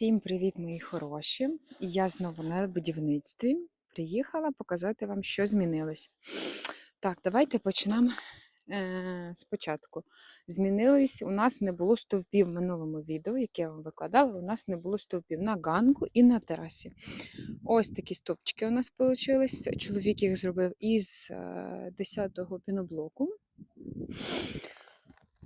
Всім привіт, мої хороші! Я знову на будівництві приїхала показати вам, що змінилось. Так, давайте почнемо е, спочатку. Змінились, у нас не було стовпів в минулому відео, яке я вам викладала. У нас не було стовпів на ганку і на терасі. Ось такі стовпчики у нас вийшли. Чоловік їх зробив із е, 10-го піноблоку.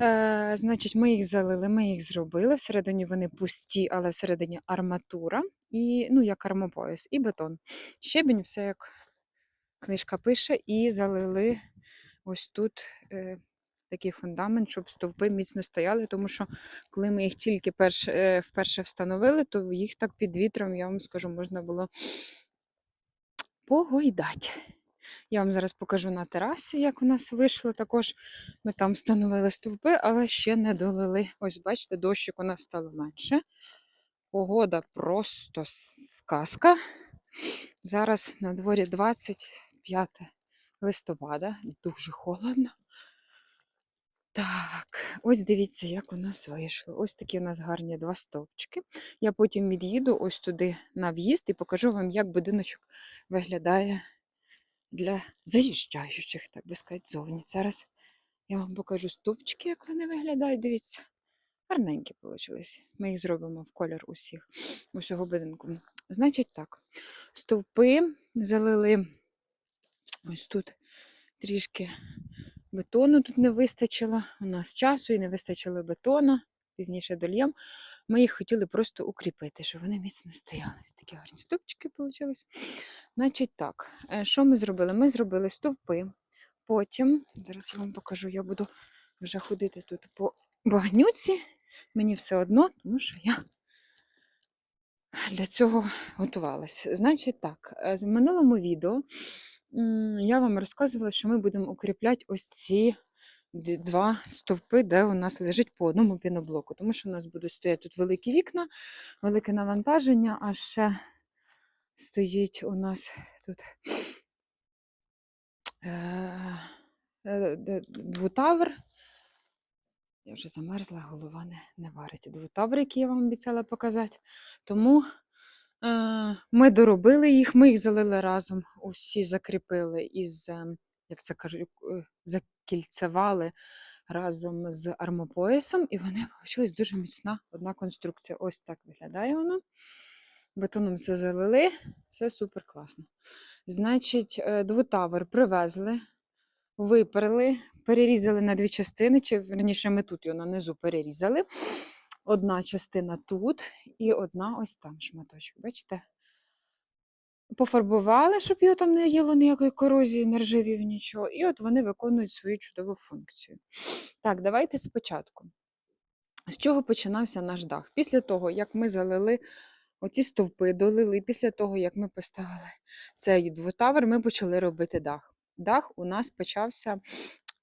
Е, значить, ми їх залили, ми їх зробили. Всередині вони пусті, але всередині арматура, і, ну, як армопояс, і бетон. Щебінь, все як книжка пише, і залили ось тут е, такий фундамент, щоб стовпи міцно стояли, тому що коли ми їх тільки перш, е, вперше встановили, то їх так під вітром, я вам скажу, можна було погойдати. Я вам зараз покажу на терасі, як у нас вийшло. Також ми там встановили стовпи, але ще не долили. Ось, бачите, дощик у нас стало менше. Погода просто сказка. Зараз на дворі 25 листопада, дуже холодно. Так, ось дивіться, як у нас вийшло. Ось такі у нас гарні два стовпчики. Я потім від'їду ось туди на в'їзд і покажу вам, як будиночок виглядає для заїжджаючих, так би сказати, зовні. Зараз я вам покажу стовпчики, як вони виглядають. Дивіться, гарненькі вийшли. Ми їх зробимо в колір усіх, усього будинку. Значить так, стовпи залили ось тут трішки бетону тут не вистачило. У нас часу і не вистачило бетону. Пізніше дольєм. Ми їх хотіли просто укріпити, щоб вони міцно стояли. Такі гарні стовпчики вийшли. Значить так, е, що ми зробили? Ми зробили стовпи. Потім, зараз я вам покажу, я буду вже ходити тут по багнюці. Мені все одно, тому що я для цього готувалася. Значить так, е, в минулому відео я вам розказувала, що ми будемо укріпляти ось ці два стовпи, де у нас лежить по одному піноблоку. Тому що у нас будуть стояти тут великі вікна, велике навантаження, а ще стоїть у нас тут е, е, двутавр. Я вже замерзла, голова не, не варить. Двутавр, який я вам обіцяла показати. Тому е, ми доробили їх, ми їх залили разом, усі закріпили із, е, як це кажуть, е, закільцевали разом з армопоясом, і вони вийшла дуже міцна одна конструкція. Ось так виглядає воно. Бетоном все залили, все супер класно. Значить, е, двутавер привезли, виперли, перерізали на дві частини, чи верніше ми тут його нанизу перерізали. Одна частина тут і одна ось там шматочок. Бачите? Пофарбували, щоб його там не їло ніякої корозії, не ржавів, нічого. І от вони виконують свою чудову функцію. Так, давайте спочатку. З чого починався наш дах? Після того, як ми залили оці стовпи, долили, після того, як ми поставили цей двотавер, ми почали робити дах. Дах у нас почався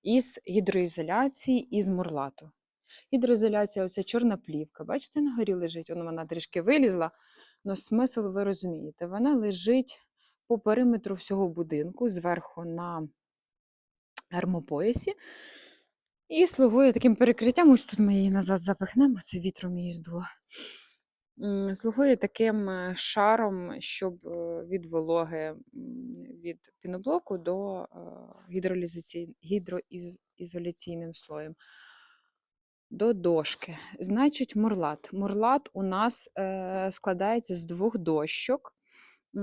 із гідроізоляції, із мурлату. Гідроізоляція оця чорна плівка. Бачите, на горі лежить, вона трішки вилізла, але смисл ви розумієте. Вона лежить по периметру всього будинку, зверху на армопоясі. І слугує таким перекриттям. Ось тут ми її назад запихнемо, це вітром її здуло. Слугує таким е, шаром, щоб е, від вологи від піноблоку до е, гідроізоляційним слоєм. До дошки. Значить, мурлат. Мурлат у нас е, складається з двох дощок е,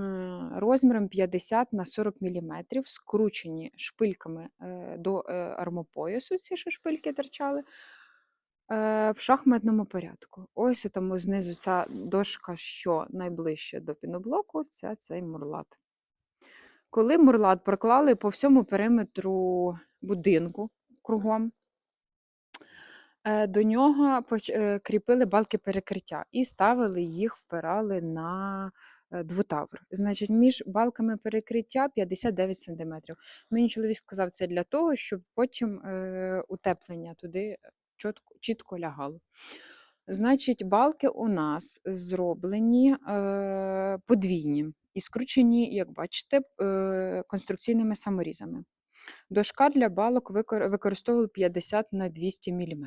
розміром 50 на 40 мм, скручені шпильками е, до е, армопоясу, ці що шпильки торчали, е, в шахматному порядку. Ось тому знизу ця дошка, що найближче до піноблоку, це цей мурлат. Коли мурлат проклали по всьому периметру будинку кругом, До нього е, кріпили балки перекриття і ставили їх, впирали на е, двутавр. Значить, між балками перекриття 59 см. Мені чоловік сказав це для того, щоб потім е, утеплення туди чітко, чітко лягало. Значить, балки у нас зроблені е, подвійні і скручені, як бачите, е, конструкційними саморізами. Дошка для балок викор- використовували 50 на 200 мм.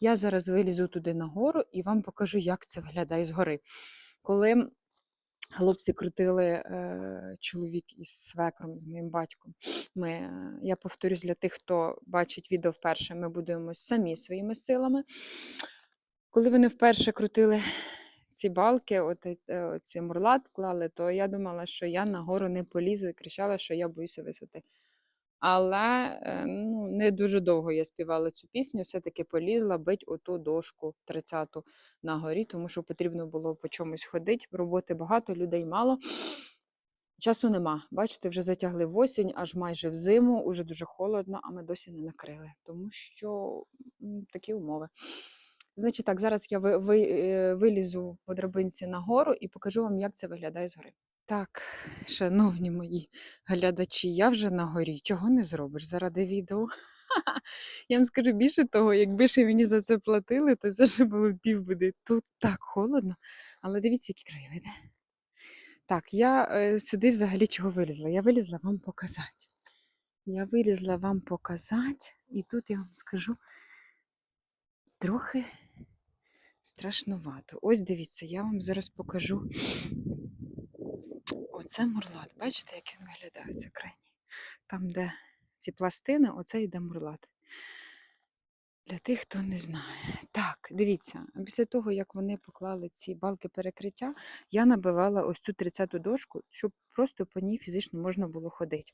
Я зараз вилізу туди нагору і вам покажу, як це виглядає згори. Коли хлопці крутили е, чоловік із свекром, з моїм батьком, ми, е, я повторюсь для тих, хто бачить відео вперше, ми будуємо самі своїми силами. Коли вони вперше крутили ці балки, от, е, ці мурлат клали, то я думала, що я нагору не полізу і кричала, що я боюся висоти. Але е, ну, не дуже довго я співала цю пісню, все-таки полізла бить оту дошку 30-ту на горі, тому що потрібно було по чомусь ходити. Роботи багато, людей мало. Часу нема. Бачите, вже затягли в осінь, аж майже в зиму, уже дуже холодно, а ми досі не накрили, тому що такі умови. Значить так, зараз я е, вилізу по драбинці нагору і покажу вам, як це виглядає згори. Так, шановні мої глядачі, я вже на горі. Чого не зробиш заради відео? Я вам скажу більше того, якби ще мені за це платили, то це ще було півбіди. Тут так холодно, але дивіться, які краєвиди. Так, я е, сюди взагалі чого вилізла? Я вилізла вам показати. Я вилізла вам показати, і тут я вам скажу трохи страшнувато. Ось дивіться, я вам зараз покажу. Оце мурлат. Бачите, як він виглядає, це крайній. Там, де ці пластини, оце йде мурлат. Для тих, хто не знає. Так, дивіться, після того, як вони поклали ці балки перекриття, я набивала ось цю 30-ту дошку, щоб просто по ній фізично можна було ходити.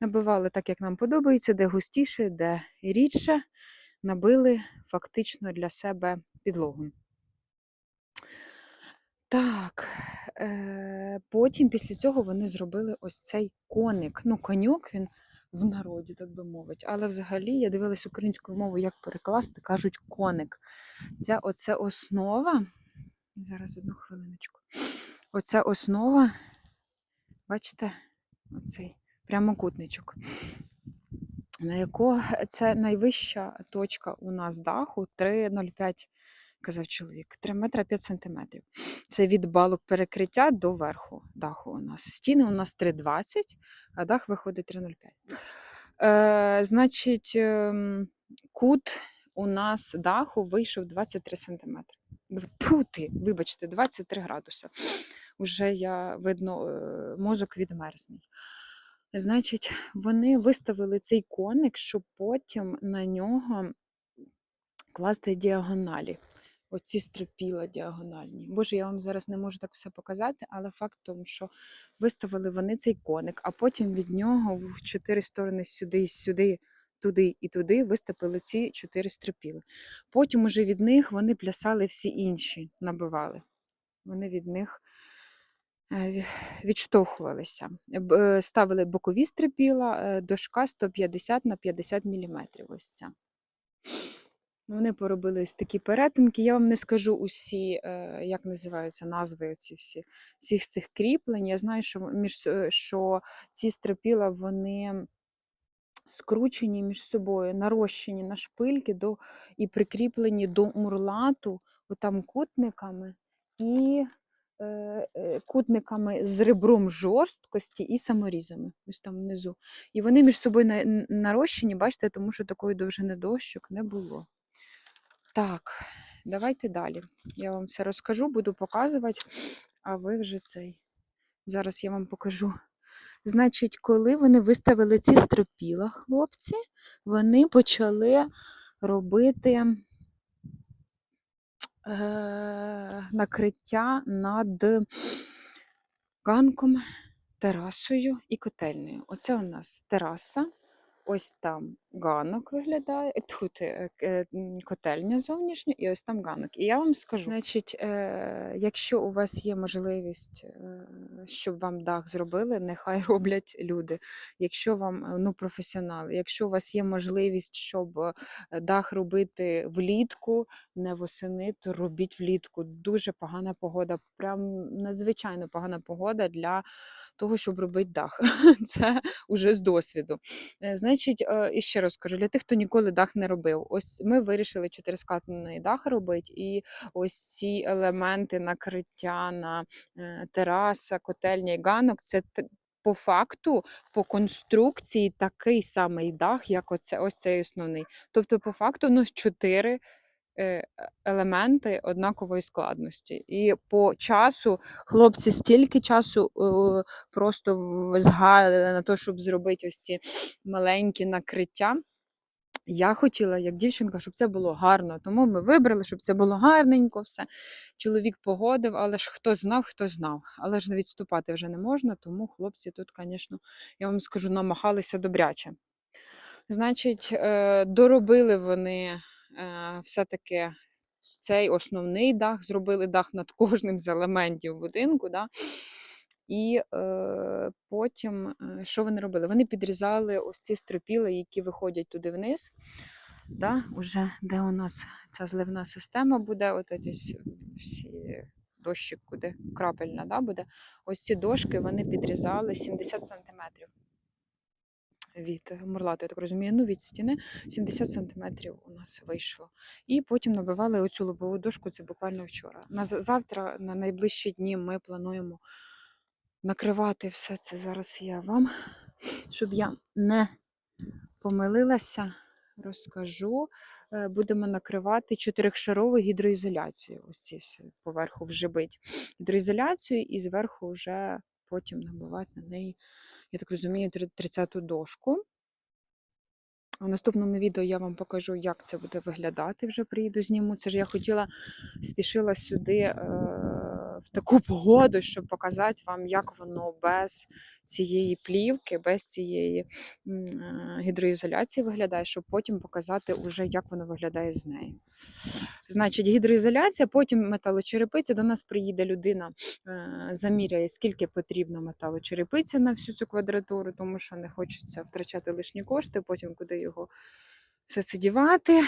Набивали так, як нам подобається, де густіше, де рідше. Набили фактично для себе підлогу. Так, потім після цього вони зробили ось цей коник. Ну, коньок він в народі, так би мовити. Але взагалі я дивилась українською мовою, як перекласти, кажуть коник. Ця оце основа. Зараз одну хвилиночку. Оця основа, бачите, оцей прямокутничок. На яко це найвища точка у нас даху 3,05, казав чоловік, 3 метра 5 сантиметрів. Це від балок перекриття до верху даху у нас. Стіни у нас 3,20, а дах виходить 3,05. Е, значить, ем, кут у нас даху вийшов 23 сантиметри. Тьфу ти, вибачте, 23 градуси. Уже я видно, е, мозок відмерз мій. Значить, вони виставили цей коник, щоб потім на нього класти діагоналі. Оці стропіла діагональні. Боже, я вам зараз не можу так все показати, але факт в тому, що виставили вони цей коник, а потім від нього в чотири сторони сюди, сюди, туди і туди виставили ці чотири стропіли. Потім уже від них вони плясали всі інші, набивали. Вони від них е, відштовхувалися. Е, Ставили бокові стрипіла, е, дошка 150 на 50 мм. Ось ця. Вони поробили ось такі перетинки. Я вам не скажу усі, е, як називаються назви оці всі, всіх цих кріплень. Я знаю, що, між, е, що ці стропіла вони скручені між собою, нарощені на шпильки до, і прикріплені до мурлату, отам кутниками і е, е, кутниками з ребром жорсткості і саморізами. Ось там внизу. І вони між собою нарощені, бачите, тому що такої довжини дощок не було. Так, давайте далі. Я вам все розкажу, буду показувати, а ви вже цей. Зараз я вам покажу. Значить, коли вони виставили ці стропіла, хлопці, вони почали робити е, накриття над ганком, терасою і котельнею. Оце у нас тераса. Ось там ганок виглядає, ти, е, е, котельня зовнішня, і ось там ганок. І я вам скажу, значить, е, якщо у вас є можливість, щоб вам дах зробили, нехай роблять люди. Якщо вам ну, професіонали, якщо у вас є можливість, щоб дах робити влітку, не восени, то робіть влітку. Дуже погана погода, прям надзвичайно погана погода для того, щоб робити дах. Це уже з досвіду. Значить, і ще раз кажу, для тих, хто ніколи дах не робив, ось ми вирішили чотирискатний дах робити, і ось ці елементи накриття на е, тераса, котельня і ганок, це по факту, по конструкції такий самий дах, як оце, ось цей основний. Тобто, по факту, у нас чотири елементи однакової складності. І по часу хлопці стільки часу е, просто згаяли на те, щоб зробити ось ці маленькі накриття. Я хотіла, як дівчинка, щоб це було гарно. Тому ми вибрали, щоб це було гарненько, все. Чоловік погодив, але ж хто знав, хто знав. Але ж відступати вже не можна, тому хлопці тут, звісно, я вам скажу, намагалися добряче. Значить, е, доробили вони е, все-таки цей основний дах, зробили дах над кожним з елементів будинку. Да? І е, потім, е, що вони робили? Вони підрізали ось ці стропіли, які виходять туди вниз. Да? Уже де у нас ця зливна система буде, от ці всі, дощик, куди крапельна да, буде. Ось ці дошки вони підрізали 70 сантиметрів від мурлату, я так розумію, ну від стіни 70 сантиметрів у нас вийшло. І потім набивали оцю лобову дошку, це буквально вчора. На завтра, на найближчі дні, ми плануємо накривати все це. Зараз я вам, щоб я не помилилася, розкажу. Е, Будемо накривати чотирьохшаровою гідроізоляцією. Ось ці всі поверху вже бить гідроізоляцією і зверху вже потім набивати на неї, я так розумію, 30-ту дошку. У наступному відео я вам покажу, як це буде виглядати. Вже приїду зніму. Це ж я хотіла, спішила сюди е, в таку погоду, щоб показати вам, як воно без цієї плівки, без цієї е, гідроізоляції виглядає, щоб потім показати, уже, як воно виглядає з нею. Значить, гідроізоляція, потім металочерепиця. До нас приїде людина, е, заміряє, скільки потрібно металочерепиці на всю цю квадратуру, тому що не хочеться втрачати лишні кошти, потім куди його все це.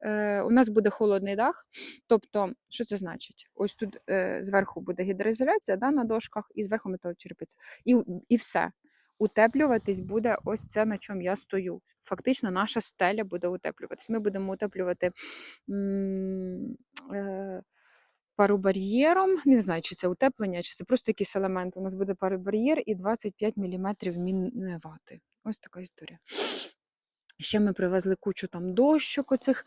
Е, у нас буде холодний дах. Тобто, що це значить? Ось тут е, зверху буде гідроізоляція да, на дошках, і зверху металочерепиця. І, і все. Утеплюватись буде ось це, на чому я стою. Фактично, наша стеля буде утеплюватись. Ми будемо утеплювати е, парубар'єром. Не знаю, чи це утеплення, чи це просто якийсь елемент. У нас буде парубар'єр і 25 мм мінвати. Ось така історія. Ще ми привезли кучу там дощок оцих,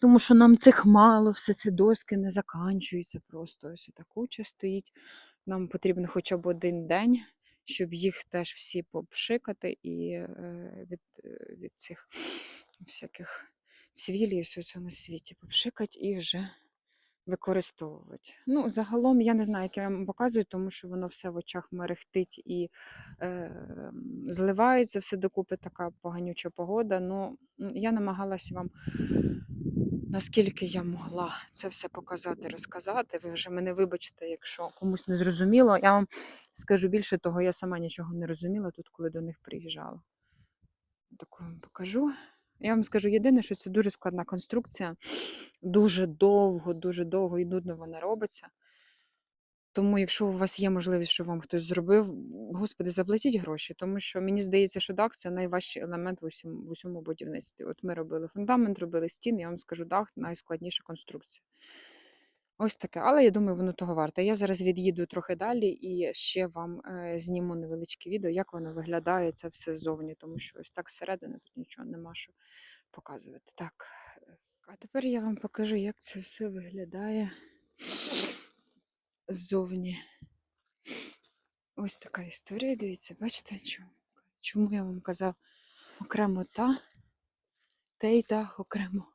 тому що нам цих мало, все це доски не заканчуються просто. Ось та куча стоїть. Нам потрібен хоча б один день, щоб їх теж всі попшикати і е, від, е, від цих всяких цвілів і всього на світі попшикати і вже використовувати. Ну, загалом я не знаю, як я вам показую, тому що воно все в очах мерехтить і е, зливається все докупи, така поганюча погода. Ну, я намагалася вам, наскільки я могла це все показати, розказати. Ви вже мене вибачте, якщо комусь не зрозуміло. Я вам скажу більше того, я сама нічого не розуміла тут, коли до них приїжджала. Таку вам покажу. Я вам скажу єдине, що це дуже складна конструкція. Дуже довго, дуже довго і нудно вона робиться. Тому, якщо у вас є можливість, що вам хтось зробив, господи, заплатіть гроші, тому що мені здається, що дах це найважчий елемент в усьому, в усьому будівництві. От ми робили фундамент, робили стіни, я вам скажу, дах найскладніша конструкція. Ось таке, але я думаю, воно того варте. Я зараз від'їду трохи далі і ще вам е, зніму невеличке відео, як воно виглядає це все ззовні, тому що ось так зсередини тут нічого нема що показувати. Так, е, а тепер я вам покажу, як це все виглядає ззовні. Ось така історія, дивіться, бачите, чому, я вам казав окремо та, той дах, окремо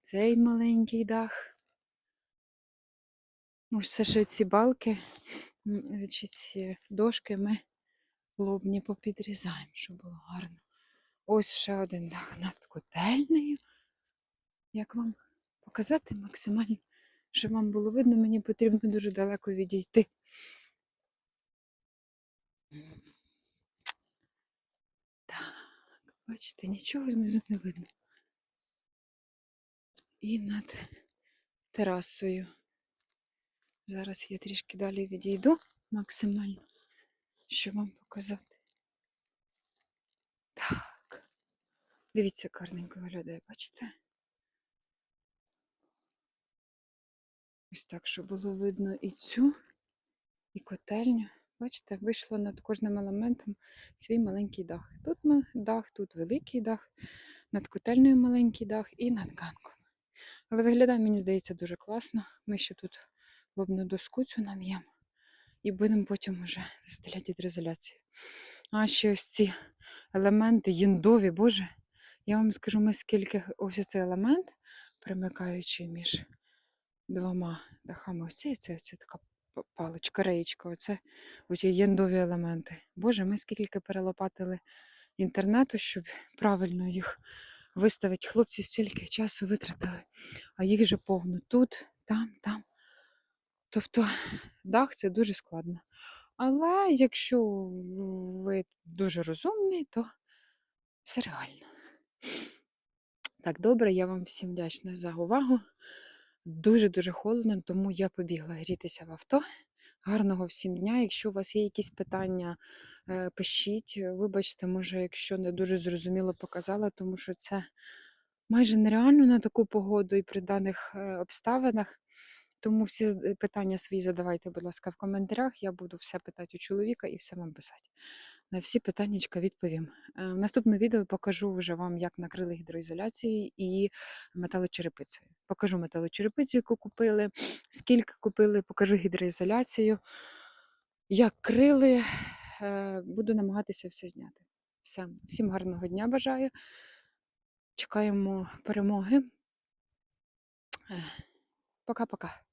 цей маленький дах. Ну, все ж ці балки чи ці дошки ми лобні попідрізаємо, щоб було гарно. Ось ще один дах над котельнею. Як вам показати максимально, щоб вам було видно, мені потрібно дуже далеко відійти. Так, бачите, нічого знизу не видно. І над терасою. Зараз я трішки далі відійду максимально, щоб вам показати. Так. Дивіться, як гарненько виглядає, бачите? Ось так, щоб було видно і цю, і котельню. Бачите, вийшло над кожним елементом свій маленький дах. Тут дах, тут великий дах, над котельною маленький дах і над ганком. Але виглядає, мені здається, дуже класно. Ми ще тут лобну доску цю нам'ємо і будемо потім вже застеляти гідроізоляцію. А ще ось ці елементи єндові, боже. Я вам скажу, ми скільки ось цей елемент, примикаючий між двома дахами. Ось це, це така паличка, реєчка, оце оці єндові елементи. Боже, ми скільки перелопатили інтернету, щоб правильно їх виставити. Хлопці стільки часу витратили, а їх же повно тут, там, там. Тобто дах це дуже складно. Але якщо ви дуже розумний, то все реально. Так, добре, я вам всім вдячна за увагу. Дуже-дуже холодно, тому я побігла грітися в авто. Гарного всім дня. Якщо у вас є якісь питання, е, пишіть. Вибачте, може, якщо не дуже зрозуміло показала, тому що це майже нереально на таку погоду і при даних е, обставинах. Тому всі питання свої задавайте, будь ласка, в коментарях. Я буду все питати у чоловіка і все вам писати. На всі питаннячка відповім. Е, В наступному відео покажу вже вам, як накрили гідроізоляцією і металочерепицею. Покажу металочерепицю, яку купили, скільки купили, покажу гідроізоляцію, як крили. Е, Буду намагатися все зняти. Все. Всім гарного дня бажаю. Чекаємо перемоги. Е, Пока-пока.